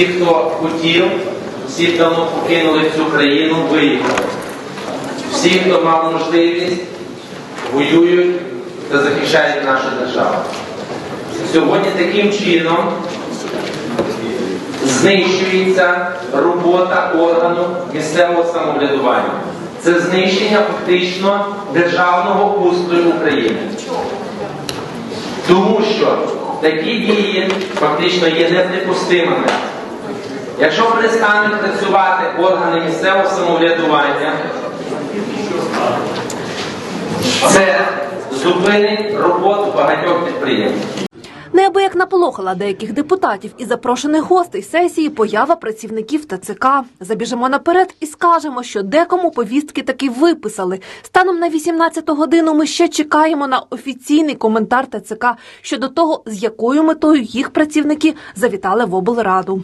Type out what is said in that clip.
Ті, хто хотів, всі давно покинули цю країну, виїхали. Всі, хто мав можливість, воюють та захищають нашу державу. Сьогодні таким чином знищується робота органу місцевого самоврядування. Це знищення фактично державного устрою України. Тому що такі дії фактично є неприпустимими. Якщо перестануть працювати органи місцевого самоврядування, це зупинить роботу багатьох підприємств. Неабияк наполохала деяких депутатів і запрошених гостей сесії поява працівників ТЦК. Забіжимо наперед і скажемо, що декому повістки таки виписали. Станом на 18 годину ми ще чекаємо на офіційний коментар ТЦК щодо того, з якою метою їх працівники завітали в облраду.